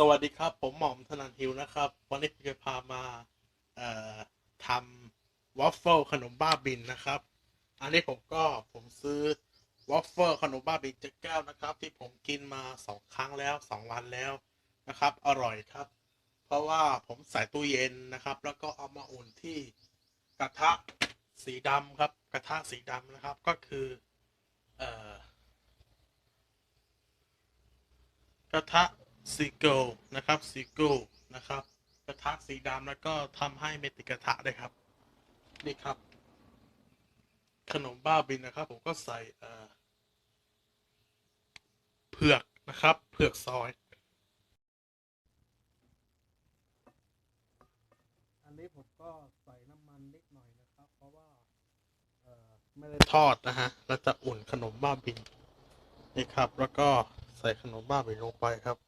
สวัสดีครับ ผมหม่อมธนันฮิวนะครับ วันนี้ผมจะพามาทำวอฟเฟิลขนมบ้าบินนะครับ อันนี้ผมก็ผมซื้อวอฟเฟิลขนมบ้าบินจ็ดแก้วนะครับ ที่ผมกินมาสองครั้งแล้วสองวันแล้วนะครับ อร่อยครับ เพราะว่าผมใส่ตู้เย็นนะครับ แล้วก็เอามาอุ่นที่กระทะสีดำครับ กระทะสีดำนะครับก็คือเอ่อกระทะ ซีเกิลนะครับซีเกิลนะครับ กระทะสีดำแล้วก็ทำให้ไม่ติกระทะด้วยครับ นี่ครับ ขนมบ้าบินนะครับ ผมก็ใส่เอ่อเผือกนะครับ เผือกซอย อันนี้ผมก็ใส่น้ำมันนิดหน่อยนะครับ เพราะว่าไม่ได้ทอดนะฮะเราจะอุ่นขนมบ้าบินนี่ครับ แล้วก็ใส่ขนมบ้าบินลงไปครับ